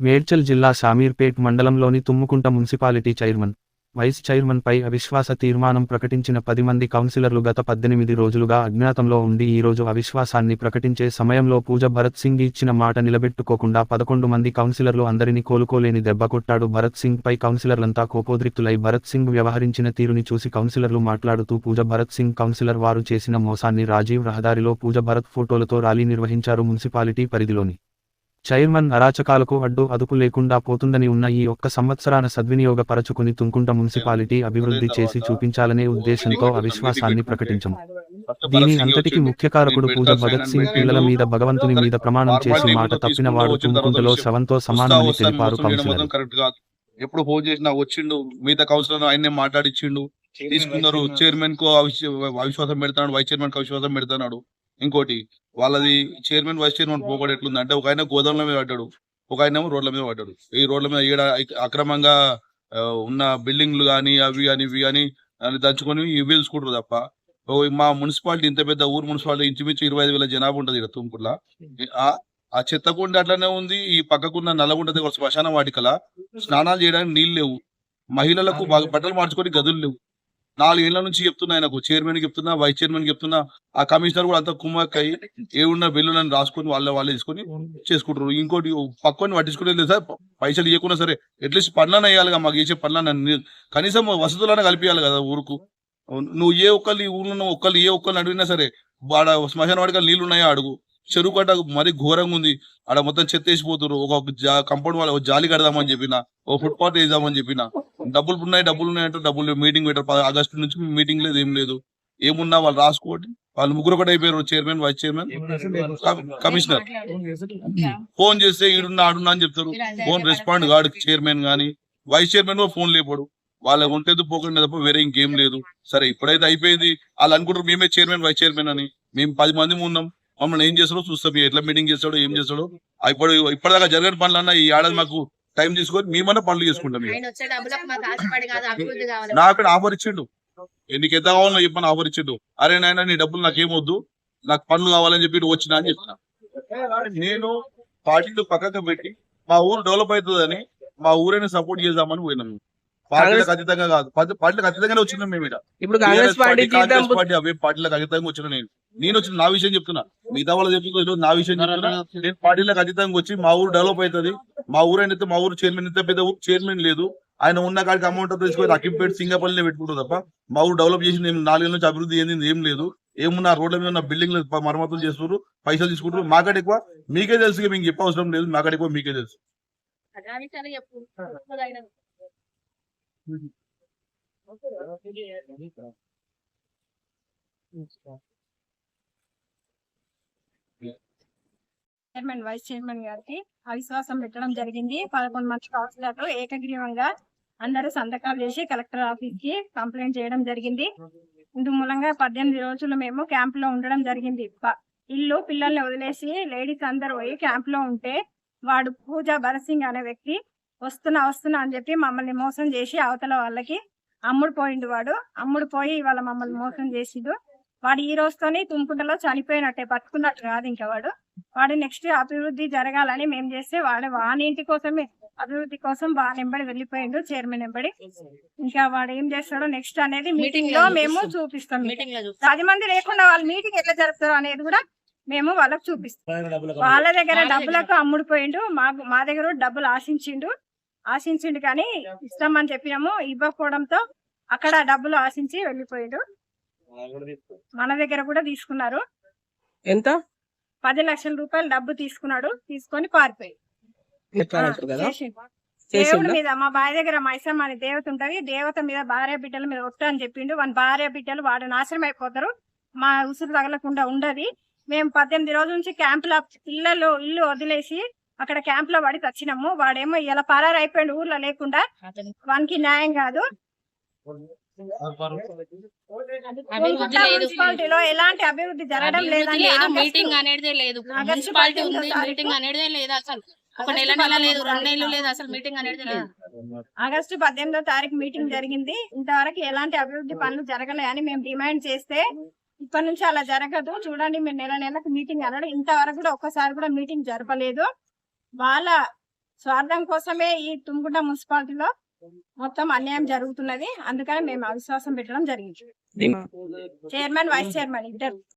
మేడ్చల్ జిల్లా షామీర్పేట్ మండలంలోని Thummukunta municipality chairman vice chairman పై అవిశ్వాస తీర్మానం ప్రకటించిన పది మంది కౌన్సిలర్లు గత పద్దెనిమిది రోజులుగా అజ్ఞాతంలో ఉండి ఈ రోజు అవిశ్వాసాన్ని ప్రకటించే సమయంలో పూజ భరత్ సింగ్ ఇచ్చిన మాట నిలబెట్టుకోకుండా పదకొండు మంది కౌన్సిలర్లు అందరినీ కోలుకోలేని దెబ్బ కొట్టాడు భరత్ సింగ్. పై కౌన్సిలర్లంతా కోపోద్రిక్తులై భరత్ సింగ్ వ్యవహరించిన తీరుని చూసి కౌన్సిలర్లు మాట్లాడుతూ పూజ భరత్ సింగ్ కౌన్సిలర్ వారు చేసిన మోసాన్ని రాజీవ్ రహదారిలో పూజ భరత్ ఫోటోలతో ర్యాలీ నిర్వహించారు మున్సిపాలిటీ పరిధిలోని చైర్మన్ అరాచకాలకు అడ్డు అదుపు లేకుండా పోతుందని ఉన్న ఈ ఒక్క సంవత్సరాన సద్వినియోగపరచుకుని తుంకుంట మున్సిపాలిటీ అభివృద్ధి చేసి చూపించాలనే ఉద్దేశంతో అవిశ్వాసాన్ని ప్రకటించము దీని అంతటికి ముఖ్య కారకుడు పూజ భగత్ సింగ్ పిల్లల మీద భగవంతుని మీద ప్రమాణం చేసి మాట తప్పిన వాడు తుంకుంటలో శవంతో సమానమని తెలిపారు కౌన్సిలర్. ఎప్పుడు ఫోన్ చేసినా వచ్చిండు మిగతా కౌన్సిలర్ ఆయన్నే మాట్లాడిచ్చిండు తీసుకున్నారు చైర్మన్కు అవిశ్వాసం పెడతాడు వైస్ చైర్మన్కు అవిశ్వాసం పెడతాడు ఇంకోటి వాళ్ళది చైర్మన్ వైస్ చైర్మన్ పోకడ ఎట్లుంది అంటే ఒక ఆయన గోదాముల మీద పడ్డాడు ఒక ఆయన ఏమో రోడ్ల మీద పడ్డాడు. ఈ రోడ్ల మీద ఈడ అక్రమంగా ఉన్న బిల్డింగ్లు కానీ అవి కానీ ఇవి కానీ దాన్ని దంచుకొని ఇవి తెలుసుకుంటారు తప్ప. ఓ మా మున్సిపాలిటీ ఇంత పెద్ద ఊరు మున్సిపాలిటీ ఇంచుమించు ఇరవై ఐదు వేల జనాభా ఉంటుంది ఇక్కడ తుమ్కుర్లా ఆ- చెత్తకుండ చెత్తకుండి అట్లనే ఉంది ఈ పక్కకున్న నల్లగుండ దగ్గర శ్మశాన వాటికల స్నానాలు చేయడానికి నీళ్ళు లేవు. మహిళలకు బట్టలు మార్చుకొని గదులు లేవు. నాలుగేళ్ళ నుంచి చెప్తున్నా ఆయనకు. చైర్మన్ చెప్తున్నా వైస్ చైర్మన్ చెప్తున్నా. ఆ కమిషనర్ కూడా అంతా కుమ్మక్కై ఏ ఉన్న బిల్లులను రాసుకొని వాళ్ళ వాళ్ళే తీసుకొని చేసుకుంటారు ఇంకోటి పక్కని పట్టించుకునే సార్. పైసలు ఇవ్వకుండా సరే అట్లీస్ట్ పనులను వేయాలిగా మాకు చేసే పనులను కనీసం వసతులను కలిపియాలి కదా ఊరుకు. నువ్వు ఏ ఒక్కళ్ళు ఈ ఊర్లో ఒక్కళ్ళు ఏ ఒక్కళ్ళు అడిగినా సరే వాడ శ్మశాన వాడికి నీళ్ళు ఉన్నాయా అడుగు. చెరువు కట్ట మరీ ఘోరంగా ఉంది. ఆడ మొత్తం చెత్త వేసిపోతున్నారు ఒక కంపౌండ్ వాళ్ళ ఒక జాలి కడదామని చెప్పిన ఓ ఫుట్పాత్ వేద్దామని చెప్పిన డబ్బులు ఉన్నాయి డబ్బులు ఉన్నాయి అంటే డబ్బులు మీటింగ్ పెట్టారు. ఆగస్టు నుంచి మీటింగ్ లేదు ఏం లేదు. ఏమున్నా వాళ్ళు రాసుకోండి. వాళ్ళు ముగ్గురు ఒకటి అయిపోయారు chairman vice chairman commissioner phone చేస్తే ఈడున్నా ఆడున్నా అని చెప్తారు. ఫోన్ రెస్పాండ్ కాడు చైర్మన్ గానీ. వైస్ చైర్మన్ ఫోన్ లేపాడు. వాళ్ళ ఉంటేది పోకుండా తప్ప వేరే ఇంకేం లేదు. సరే ఇప్పుడైతే అయిపోయింది. వాళ్ళు అనుకుంటారు మేమే చైర్మన్ వైస్ చైర్మన్ అని. మేము పది మంది ఉన్నాం మమ్మల్ని ఏం చేస్తాడో చూస్తాం. ఎట్లా మీటింగ్ చేస్తాడో ఏం చేస్తాడో. ఇప్పుడు ఇప్పటిదాకా జరగని పనులన్నా ఈ ఏడాది మాకు టైం తీసుకొని మేమన్నా పనులు చేసుకుంటాం నాకు ఇక్కడ ఆఫర్ ఇచ్చిండు. నీకు ఎంత కావాలో చెప్పని ఆఫర్ ఇచ్చిండు. అరే నాయన నీ డబ్బులు నాకేం వద్దు నాకు పనులు కావాలని చెప్పి వచ్చినా అని చెప్పిన నేను పార్టీలు పక్కకు పెట్టి మా ఊరు డెవలప్ అవుతుందని మా ఊరిని సపోర్ట్ చేద్దామని పోయినాము పార్టీలకు అతీతంగా కాదు. పార్టీ- పార్టీలకు అతీతంగానే వచ్చినాం మేము ఇక్కడ. ఇప్పుడు కాంగ్రెస్ పార్టీ కాంగ్రెస్ పార్టీ అవే పార్టీలకు అతీతంగా వచ్చిన నేను నేను వచ్చిన నా విషయం చెప్తున్నా. మిగతా వాళ్ళు చెప్తున్నా నా విషయం చెప్తున్నా. నేను పార్టీలకు అతీతంగా వచ్చి మా ఊరు డెవలప్ అవుతుంది. మా ఊరు అయితే మా ఊరు చైర్మన్ ఇంత పెద్ద ఊరు చైర్మన్ లేదు. ఆయన ఉన్న కాడికి అమౌంట్ తీసుకొని అక్కిపేట సింగపల్లినే పెట్టుకుంటారు తప్ప మా ఊరు డెవలప్ చేసి నేను నాలుగేళ్ళ నుంచి అభివృద్ధి ఏంది ఏం లేదు. ఏమున్నా రోడ్ల మీద ఉన్న బిల్డింగ్లు మరమ్మతులు చేస్తున్నారు. పైసలు తీసుకుంటారు మాకంటే ఎక్కువ మీకే తెలుసు మీకు చెప్పవసరం లేదు. మాకంటే ఎక్కువ మీకే తెలుసు. చైర్మన్ వైస్ చైర్మన్ గారికి అవిశ్వాసం పెట్టడం జరిగింది. పదకొండు మంది కౌన్సిలర్లు ఏకగ్రీవంగా అందరూ సంతకాలు చేసి కలెక్టర్ ఆఫీస్కి కంప్లైంట్ చేయడం జరిగింది. ఇందు మూలంగా పద్దెనిమిది రోజులు మేము క్యాంప్లో ఉండడం జరిగింది. ఇల్లు పిల్లల్ని వదిలేసి లేడీస్ అందరూ పోయి క్యాంప్లో ఉంటే వాడు పూజా భరసింగ్ అనే వ్యక్తి వస్తున్నా వస్తున్నా అని చెప్పి మమ్మల్ని మోసం చేసి అవతల వాళ్ళకి అమ్ముడు పోయిండు వాడు. అమ్ముడు పోయి వాళ్ళ మమ్మల్ని మోసం చేసిండు. వాడు ఈ రోజుతోని తుంపుటలో చనిపోయినట్టే పట్టుకున్నట్టు కాదు ఇంకా వాడు. వాడు నెక్స్ట్ అభివృద్ధి జరగాలని మేము చేస్తే వాడు వాని ఇంటి కోసమే అభివృద్ధి కోసం బాగా నెంబడి వెళ్ళిపోయిండు చైర్మన్ నెంబడి. ఇంకా వాడు ఏం చేస్తాడో నెక్స్ట్ అనేది మీటింగ్లో మేము చూపిస్తాం. పది మంది లేకుండా వాళ్ళ మీటింగ్ ఎట్లా జరుపుతారో అనేది కూడా మేము వాళ్ళకి చూపిస్తాం. వాళ్ళ దగ్గర డబ్బులకు అమ్ముడు పోయిండు. మా మా దగ్గర డబ్బులు ఆశించిండు. ఆశించిండు కానీ ఇస్తామని చెప్పినాము. ఇవ్వకపోవడంతో అక్కడ డబ్బులు ఆశించి వెళ్ళిపోయిండు. మన దగ్గర కూడా తీసుకున్నారు. ఎంత? పది లక్షల రూపాయలు డబ్బు తీసుకున్నాడు. తీసుకొని పారిపోయి. దేవుడి మీద మా భార్య దగ్గర మైసమ్మ అనే దేవత ఉంటది. దేవత మీద భార్య బిడ్డల మీద ఒట్టు అని చెప్పిండు. వాళ్ళ భార్య బిడ్డలు వాడు నాశనం అయిపోతారు. మా ఉసురు తగలకుండా ఉండదు. మేము పద్దెనిమిది రోజుల నుంచి క్యాంప్లో పిల్లలు ఇల్లు వదిలేసి అక్కడ క్యాంప్లో పడి తెచ్చినాము వాడేమో ఇలా పరారు అయిపోయిండు. ఊర్లో లేకుండా వానికి న్యాయం కాదు. మున్సిపాలిటీలో ఎలాంటి అభివృద్ధి జరగడం లేదని మీటింగ్ అనేదే లేదు. మున్సిపాలిటీ ఉంది. మీటింగ్ అనేదే లేదు అసలు. ఒక నెల లేదు. రెండు నెలలు. లేదు. అసలు మీటింగ్ అనేది లేదు. ఆగస్టు పద్దెనిమిదో తారీఖు మీటింగ్ జరిగింది. ఇంతవరకు ఎలాంటి అభివృద్ధి పనులు జరగలే అని మేము డిమాండ్ చేస్తే ఇప్పటి నుంచి అలా జరగదు. చూడండి మీరు నెల నెలకు మీటింగ్ అనడం ఇంతవరకు కూడా ఒక్కసారి కూడా మీటింగ్ జరపలేదు. వాళ్ళ స్వార్థం కోసమే ఈ తుమ్గుంట మున్సిపాలిటీలో మొత్తం అన్యాయం జరుగుతున్నది. అందుకని మేము అవిశ్వాసం పెట్టడం జరిగింది. చైర్మన్ వైస్ చైర్మన్ ఇద్దరు.